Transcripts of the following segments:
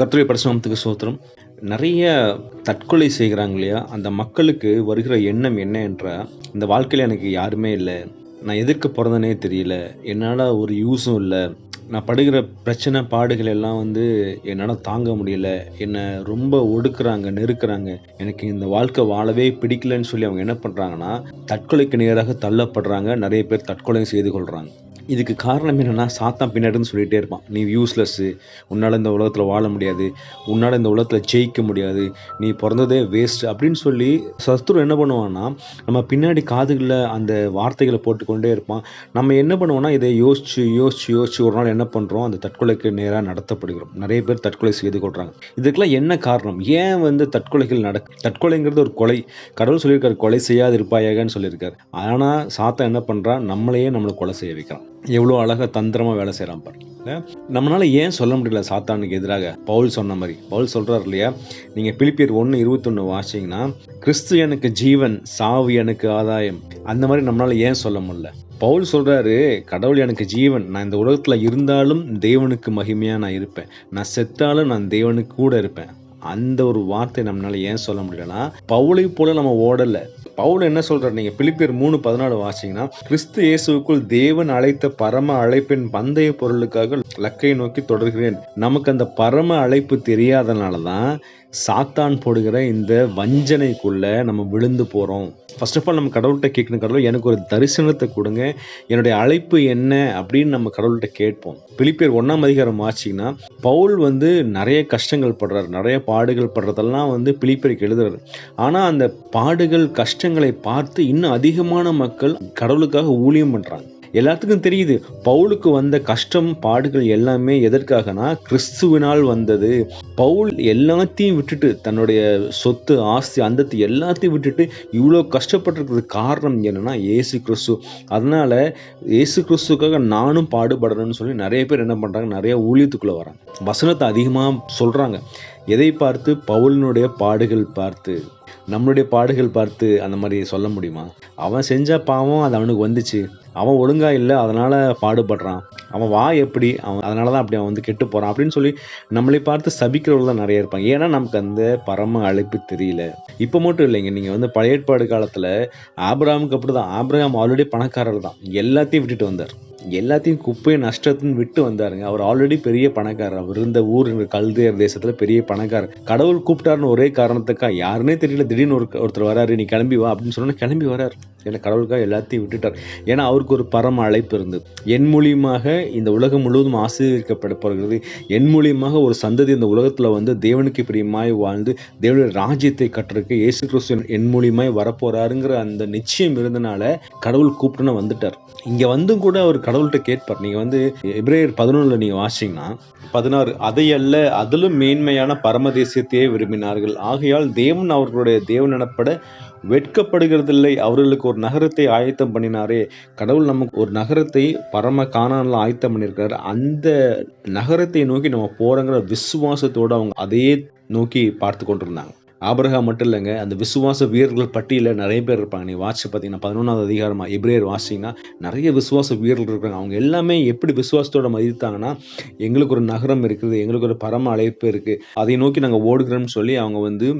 கர்த்தருடைய பரிசுநாமத்துக்கு சோத்திரம் நிறைய தற்கொலை செய்கிறாங்க இல்லையா? அந்த மக்களுக்கு வருகிற எண்ணம் என்ன என்றால் இந்த வாழ்க்கையில் எனக்கு யாருமே இல்லை. நான் எதிர்க்க பிறந்தனே தெரியல. என்னால் ஒரு யூஸும் இல்லை. நான் படுகிற பிரச்சனை பாடுகள் எல்லாம் வந்து என்னால் தாங்க முடியல. என்னை ரொம்ப ஒடுக்குறாங்க நெருக்கிறாங்க. எனக்கு இந்த வாழ்க்கை வாழவே பிடிக்கலன்னு சொல்லி அவங்க என்ன பண்ணுறாங்கன்னா தற்கொலைக்கு நேராக தள்ளப்படுறாங்க. நிறைய பேர் தற்கொலை செய்து கொள்கிறாங்க இதுக்கு காரணம் என்னென்னா சாத்தான் பின்னாடின்னு சொல்லிகிட்டே இருப்பான். நீ யூஸ்லெஸ்ஸு உன்னால் இந்த உலகத்தில் வாழ முடியாது. உன்னால் இந்த உலகத்தில் ஜெயிக்க முடியாது. நீ பிறந்ததே வேஸ்ட் அப்படின்னு சொல்லி சத்ரு என்ன பண்ணுவான்னா நம்ம பின்னாடி காதுகளில் அந்த வார்த்தைகளை போட்டுக்கொண்டே இருப்பான். நம்ம என்ன பண்ணுவோம்னா இதை யோசிச்சு யோசிச்சு யோசிச்சு ஒரு நாள் என்ன பண்ணுறோம் அந்த தற்கொலைக்கு நேராக நடத்தப்படுகிறோம். நிறைய பேர் தற்கொலை செய்து கொள்கிறாங்க இதுக்கெல்லாம் என்ன காரணம்? ஏன் வந்து தற்கொலைகள் நடக்கு தற்கொலைங்கிறது ஒரு கொலை. கடவுள் சொல்லியிருக்காரு கொலை செய்யாது இருப்பாயாகன்னு சொல்லியிருக்காரு. ஆனால் சாத்தா என்ன பண்ணுறான் நம்மளையே நம்மளை கொலை செய்ய வைக்கிறான். எவ்வளோ அழகாக தந்திரமாக வேலை செய்கிறான் பாருங்க நம்மளால ஏன் சொல்ல முடியல சாத்தானுக்கு எதிராக? பவுல் சொன்ன மாதிரி. பவுல் சொல்கிறார் இல்லையா? நீங்கள் பிலிப்பியர் ஒன்று இருபத்தொன்று வாசிங்கன்னா கிறிஸ்து எனக்கு ஜீவன் சாவு எனக்கு ஆதாயம். அந்த மாதிரி நம்மளால ஏன் சொல்ல முடியல? பவுல் சொல்றாரு கடவுள் எனக்கு ஜீவன். நான் இந்த உலகத்துல இருந்தாலும் தேவனுக்கு மகிமையா நான் இருப்பேன். நான் செத்தாலும் நான் தேவனுக்கு கூட இருப்பேன். அந்த ஒரு வார்த்தை நம்மளால ஏன் சொல்ல முடியலன்னா பவுலை போல நம்ம ஓடல. பவுல் என்ன சொல்றாரு? நீங்க பிலிப்பியர் மூணு பதினாலு வாசிங்கன்னா கிறிஸ்து இயேசுக்குள் தேவன் அழைத்த பரம அழைப்பின் பந்தய பொருளுக்காக லக்கை நோக்கி தொடர்கிறேன். நமக்கு அந்த பரம அழைப்பு தெரியாதனால தான் சாத்தான் போடுகிற இந்த வஞ்சனைக்குள்ள நம்ம விழுந்து போறோம். ஃபர்ஸ்ட் ஆஃப் ஆல் நம்ம கடவுள்கிட்ட கேட்கணும். கடவுள் எனக்கு ஒரு தரிசனத்தை கொடுங்க. என்னுடைய அழைப்பு என்ன அப்படின்னு நம்ம கடவுள்கிட்ட கேட்போம். பிலிப்பியர் ஒன்றாம் அதிகாரம் ஆச்சுங்கன்னா பவுல் வந்து நிறைய கஷ்டங்கள் படுறாரு. நிறைய பாடுகள் படுறதெல்லாம் வந்து பிலிப்பியருக்கு எழுதுறாரு. ஆனால் அந்த பாடுகள் கஷ்டங்களை பார்த்து இன்னும் அதிகமான மக்கள் கடவுளுக்காக ஊழியம் பண்ணுறாங்க எல்லாத்துக்கும் தெரியுது பவுலுக்கு வந்த கஷ்டம் பாடுகள் எல்லாமே எதற்காகனா கிறிஸ்துவினால் வந்தது. பவுல் எல்லாத்தையும் விட்டுட்டு தன்னுடைய சொத்து ஆஸ்தி அந்தத்து எல்லாத்தையும் விட்டுட்டு இவ்வளோ கஷ்டப்பட்டுருக்கிறது காரணம் என்னன்னா ஏசு கிறிஸ்து. அதனால் ஏசு கிறிஸ்துக்காக நானும் பாடுபடணும்னு சொல்லி நிறைய பேர் என்ன பண்ணுறாங்க நிறைய ஊழியத்துக்குள்ளே வராங்க. வசனத்தை அதிகமாக சொல்கிறாங்க எதை பார்த்து? பவுலினுடைய பாடுகள் பார்த்து. நம்மளுடைய பாடுகள் பார்த்து அந்த மாதிரி சொல்ல முடியுமா? அவன் செஞ்ச பாவம் அது அவனுக்கு வந்துச்சு. அவன் ஒழுங்காக இல்லை அதனால் பாடுபடுறான். அவன் வா எப்படி? அவன் அதனால தான் அப்படி அவன் வந்து கெட்டு போகிறான் அப்படின்னு சொல்லி நம்மளை பார்த்து சபிக்கிறவர்கள் தான் நிறைய இருப்பாங்க. ஏன்னா நமக்கு அந்த பரம அழைப்பு தெரியல. இப்போ மட்டும் இல்லைங்க. நீங்கள் வந்து பழைய ஏற்பாடு காலத்தில் ஆப்ராமுக்கு அப்படி தான் ஆப்ராம் ஆல்ரெடி பணக்காரர் தான் எல்லாத்தையும் விட்டுட்டு வந்தார். எல்லாத்தையும் குப்பையை நஷ்டத்துன்னு விட்டு வந்தாருங்க. அவர் ஆல்ரெடி பெரிய பணக்காரர். அவர் இருந்த ஊர் கல்தேர் தேசத்துல பெரிய பணக்காரர். கடவுள் கூப்பிட்டாருன்னு ஒரே காரணத்துக்கா யாருன்னே தெரியல. திடீர்னு ஒரு ஒருத்தர் வராரு நீ கிளம்பி வா அப்படின்னு சொன்னா கிளம்பி வராரு. ஏன்னா கடவுளுக்காக எல்லாத்தையும் விட்டுட்டார். ஏன்னா அவருக்கு ஒரு பரம அழைப்பு இருந்தது. என் மூலியமாக இந்த உலகம் முழுவதும் ஆசீர்விக்கப்பட போகிறது என் மூலியமாக ஒரு சந்ததி இந்த உலகத்துல வந்து தேவனுக்கு பிரியமாய் வாழ்ந்து தேவனுடைய ராஜ்யத்தை கட்டுறதுக்கு இயேசு கிறிஸ்து என் மூலியமாய் வரப்போறாருங்கிற அந்த நிச்சயம் இருந்தனால கடவுள் கூப்பிட்டுன்னு வந்துட்டார். இங்க வந்தும் கூட அவர் கடவுள் கடவுள்கிட்ட கேட்பார். நீங்க வந்து எப்ரேயர் பதினொன்றுல நீங்க வாசிங்கன்னா பதினாறு அதை அல்ல அதிலும் மேன்மையான பரமதேசியத்தையே விரும்பினார்கள். ஆகையால் தேவன் அவர்களுடைய தேவன் எனப்பட வெட்கப்படுகிறதில்லை. அவர்களுக்கு ஒரு நகரத்தை ஆயத்தம் பண்ணினாரே. கடவுள் நமக்கு ஒரு நகரத்தை பரம காணானில் ஆயத்தம் பண்ணியிருக்காரு. அந்த நகரத்தை நோக்கி நம்ம போறோங்கிற விசுவாசத்தோடு அவங்க அதையே நோக்கி பார்த்து கொண்டிருந்தாங்க. ஆபரகா மட்டும் இல்லைங்க அந்த விசுவாச வீரர்கள் பட்டியலில் நிறைய பேர் இருப்பாங்க. நீ வாட்ச் பார்த்தீங்கன்னா பதினொன்றாவது அதிகாரமாக எப்ரேயர் வாசிங்கன்னா நிறைய விசுவாச வீரர்கள் இருக்காங்க. அவங்க எல்லாமே எப்படி விசுவாசத்தோட மதித்தாங்கன்னா எங்களுக்கு ஒரு நகரம் இருக்குது எங்களுக்கு ஒரு பரம அழைப்பு இருக்குது அதை நோக்கி நாங்கள் ஓடுகிறோம்னு சொல்லி அவங்க வந்து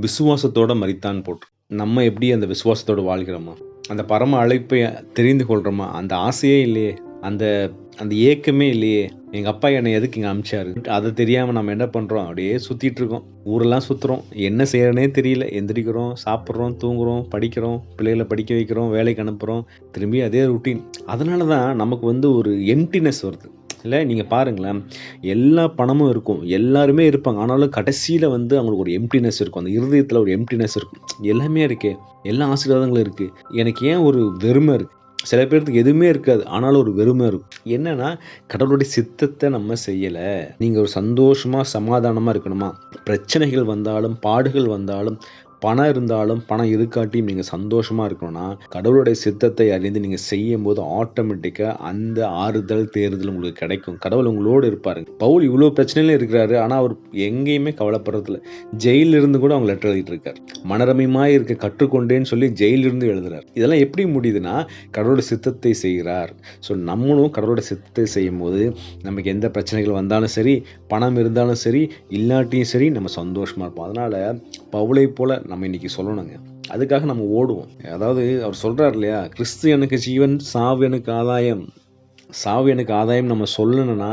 விசுவாசத்தோட மதித்தான் போட்டு. நம்ம எப்படி அந்த விசுவாசத்தோடு வாழ்கிறோமா? அந்த பரம அழைப்பை தெரிந்து கொள்கிறோமா அந்த ஆசையே இல்லையே. அந்த அந்த ஏக்கமே இல்லையே. எங்கள் அப்பா என்னை எதுக்கு இங்கே அமிச்சாரு? அதை தெரியாமல் நம்ம என்ன பண்ணுறோம் அப்படியே சுற்றிட்டு இருக்கோம். ஊரெல்லாம் சுற்றுறோம் என்ன செய்யறனே தெரியல. எந்திரிக்கிறோம் சாப்பிட்றோம் தூங்குறோம் படிக்கிறோம் பிள்ளைகளை படிக்க வைக்கிறோம் வேலைக்கு அனுப்புகிறோம் திரும்பி அதே ருட்டீன் அதனால தான் நமக்கு வந்து ஒரு எம்டினஸ் வருது. இல்லை நீங்கள் பாருங்களேன். எல்லா பணமும் இருக்கும். எல்லாருமே இருப்பாங்க. ஆனாலும் கடைசியில் வந்து அவங்களுக்கு ஒரு எம்டினஸ் இருக்கும். அந்த இருதயத்தில் ஒரு எம்டினஸ் இருக்கும். எல்லாமே இருக்கே. எல்லா ஆசீர்வாதங்களும் இருக்குது எனக்கு ஏன் ஒரு வெறுமை இருக்குது சில பேர்த்துக்கு எதுவுமே இருக்காது. ஆனாலும் ஒரு வெறுமை இருக்கும். என்னன்னா கடவுளுடைய சித்தத்தை நம்ம செய்யலை. நீங்கள் ஒரு சந்தோஷமாக சமாதானமாக இருக்கணுமா? பிரச்சனைகள் வந்தாலும் பாடுகள் வந்தாலும் பணம் இருந்தாலும் பணம் இருக்காட்டியும் நீங்கள் சந்தோஷமாக இருக்கணும்னா கடவுளுடைய சித்தத்தை அறிந்து நீங்கள் செய்யும் போது ஆட்டோமேட்டிக்காக அந்த ஆறுதல் தேறுதல் உங்களுக்கு கிடைக்கும். கடவுள் உங்களோடு இருப்பார். பவுல் இவ்வளோ பிரச்சனையில இருக்கிறாரு ஆனால் அவர் எங்கேயுமே கவலைப்படுறதில்ல. ஜெயிலில் இருந்து கூட அவங்க லெட்டர் எழுதிட்டு இருக்கார். மனரமயமாக இருக்க கற்றுக்கொண்டேன்னு சொல்லி ஜெயிலிருந்து எழுதுறார். இதெல்லாம் எப்படி முடியுதுன்னா கடவுளோட சித்தத்தை செய்கிறார். ஸோ நம்மளும் கடவுளோட சித்தத்தை செய்யும் போது நமக்கு எந்த பிரச்சனைகள் வந்தாலும் சரி பணம் இருந்தாலும் சரி இல்லாட்டியும் சரி நம்ம சந்தோஷமாக இருப்போம். அதனால் பவுளை போல் நம்ம இன்றைக்கி சொல்லணுங்க. அதுக்காக நம்ம ஓடுவோம். அதாவது அவர் சொல்கிறார் இல்லையா? கிறிஸ்து எனக்கு ஜீவன் சாவு எனக்கு ஆதாயம். சாவு எனக்கு ஆதாயம் நம்ம சொல்லணும்னா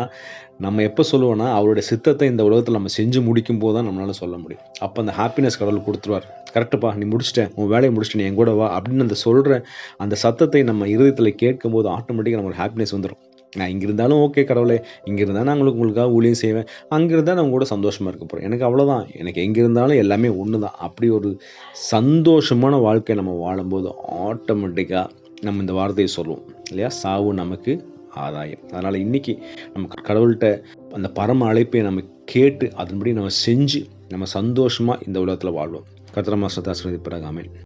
நம்ம எப்போ சொல்லுவோன்னா அவருடைய சித்தத்தை இந்த உலகத்தில் நம்ம செஞ்சு முடிக்கும் போது தான் நம்மளால சொல்ல முடியும். அப்போ அந்த ஹாப்பினஸ் கடவுள் கொடுத்துருவார். கரெக்டுப்பா நீ முடிச்சிட்டேன் உன் வேலையை முடிச்சிட்டேன் நீ என் கூட வா அப்படின்னு அந்த சொல்கிற அந்த சத்தத்தை நம்ம இருதயத்தில் கேட்கும்போது ஆட்டோமேட்டிக்காக நமக்கு ஹாப்பினஸ் வந்துடும் நான் இங்கே இருந்தாலும் ஓகே கடவுளே இங்கே இருந்தால் நான் உங்களுக்கு உங்களுக்காக ஊழியம் செய்வேன். அங்கே இருந்தால் நான் கூட சந்தோஷமாக இருக்க போகிறேன் எனக்கு அவ்வளோதான் எனக்கு எங்கே இருந்தாலும் எல்லாமே ஒன்று தான் அப்படி ஒரு சந்தோஷமான வாழ்க்கையை நம்ம வாழும்போது ஆட்டோமேட்டிக்காக நம்ம இந்த வார்த்தையை சொல்லுவோம். இல்லையா? சாவு நமக்கு ஆதாயம். அதனால் இன்றைக்கி நம்ம கடவுள்கிட்ட அந்த பரம அழைப்பை நம்ம கேட்டு அதன்படி நம்ம செஞ்சு நம்ம சந்தோஷமாக இந்த உலகத்தில் வாழ்வோம். கத்திரமா சதாசிரதி பிறகாமல்